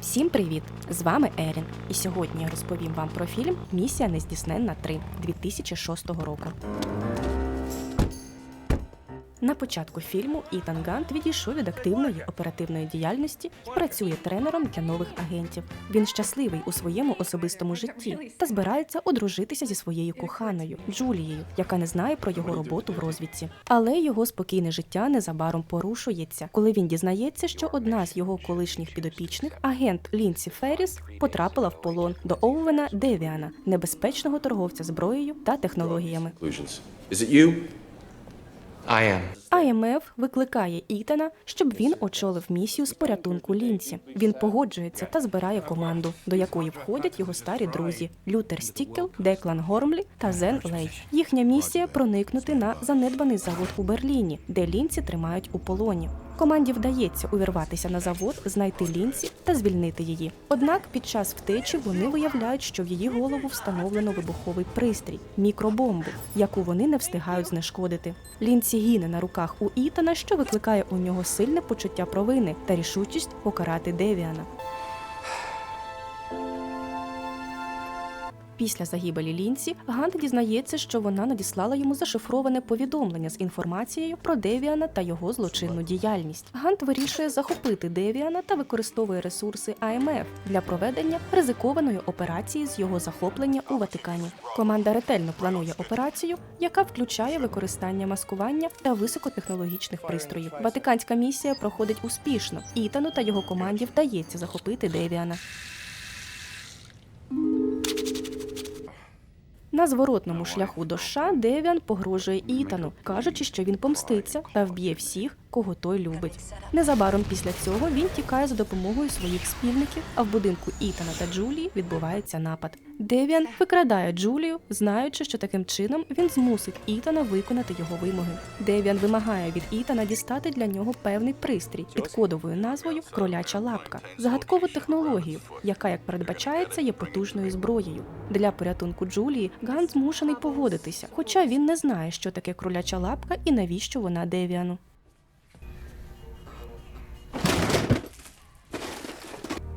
Всім привіт! З вами Ерін. І сьогодні я розповім вам про фільм Місія нездійсненна 3 2006 року. На початку фільму Ітан Гант відійшов від активної оперативної діяльності і працює тренером для нових агентів. Він щасливий у своєму особистому житті та збирається одружитися зі своєю коханою Джулією, яка не знає про його роботу в розвідці. Але його спокійне життя незабаром порушується, коли він дізнається, що одна з його колишніх підопічних, агент Лінсі Ферріс, потрапила в полон до Оувена Девіана, небезпечного торговця зброєю та технологіями. I am. АМФ викликає Ітана, щоб він очолив місію з порятунку Лінсі. Він погоджується та збирає команду, до якої входять його старі друзі Лютер Стіккел, Деклан Гормлі та Зен Лей. Їхня місія проникнути на занедбаний завод у Берліні, де Лінсі тримають у полоні. Команді вдається увірватися на завод, знайти Лінсі та звільнити її. Однак під час втечі вони виявляють, що в її голову встановлено вибуховий пристрій мікробомбу, яку вони не встигають знешкодити. Лінсі гине на руках у Ітана, що викликає у нього сильне почуття провини та рішучість покарати Девіана. Після загибелі Лінсі Гант дізнається, що вона надіслала йому зашифроване повідомлення з інформацією про Девіана та його злочинну діяльність. Гант вирішує захопити Девіана та використовує ресурси АМФ для проведення ризикованої операції з його захоплення у Ватикані. Команда ретельно планує операцію, яка включає використання маскування та високотехнологічних пристроїв. Ватиканська місія проходить успішно. Ітану та його команді вдається захопити Девіана. На зворотному шляху до США Девіан погрожує Ітану, кажучи, що він помститься та вб'є всіх, кого той любить. Незабаром після цього він тікає за допомогою своїх спільників, а в будинку Ітана та Джулії відбувається напад. Девіан викрадає Джулію, знаючи, що таким чином він змусить Ітана виконати його вимоги. Девіан вимагає від Ітана дістати для нього певний пристрій під кодовою назвою Кроляча лапка, загадкову технологію, яка, як передбачається, є потужною зброєю. Для порятунку Джулії Ган змушений погодитися, хоча він не знає, що таке кроляча лапка і навіщо вона Девіану.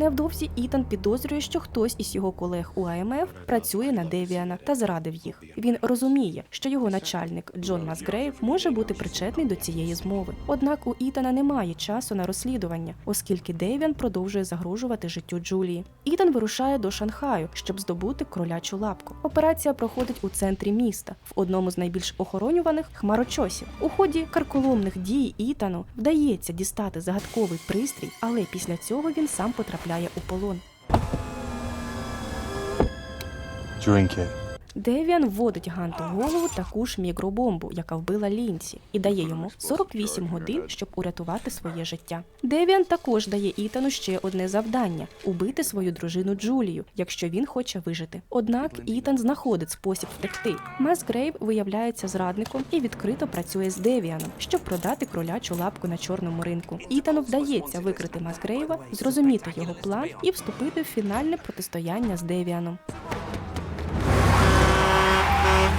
Невдовзі Ітан підозрює, що хтось із його колег у АМФ працює на Девіана та зрадив їх. Він розуміє, що його начальник Джон Масгрейв може бути причетний до цієї змови. Однак у Ітана немає часу на розслідування, оскільки Девіан продовжує загрожувати життю Джулії. Ітан вирушає до Шанхаю, щоб здобути кролячу лапку. Операція проходить у центрі міста, в одному з найбільш охоронюваних хмарочосів. У ході карколомних дій Ітану вдається дістати загадковий пристрій, але після цього він сам потрапляє у полон. Drink it. Девіан вводить Ганту в голову таку ж мікробомбу, яка вбила Лінсі, і дає йому 48 годин, щоб урятувати своє життя. Девіан також дає Ітану ще одне завдання убити свою дружину Джулію, якщо він хоче вижити. Однак Ітан знаходить спосіб втекти. Масгрейв виявляється зрадником і відкрито працює з Девіаном, щоб продати кролячу лапку на чорному ринку. Ітану вдається викрити Масгрейва, зрозуміти його план і вступити в фінальне протистояння з Девіаном.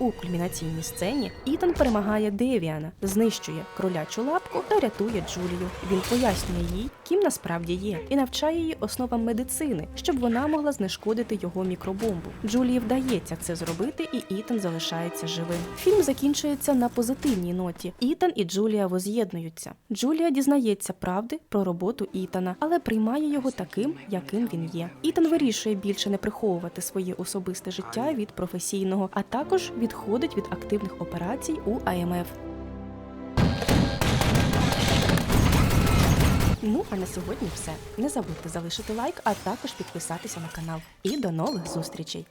У кульмінаційній сцені Ітан перемагає Девіана, знищує кролячу лапку та рятує Джулію. Він пояснює їй, ким насправді є, і навчає її основам медицини, щоб вона могла знешкодити його мікробомбу. Джулії вдається це зробити, і Ітан залишається живим. Фільм закінчується на позитивній ноті. Ітан і Джулія воз'єднуються. Джулія дізнається правди про роботу Ітана, але приймає його таким, яким він є. Ітан вирішує більше не приховувати своє особисте життя від професійного, а також відходить від активних операцій у АМФ. Ну а на сьогодні все. Не забудьте залишити лайк, а також підписатися на канал. І до нових зустрічей!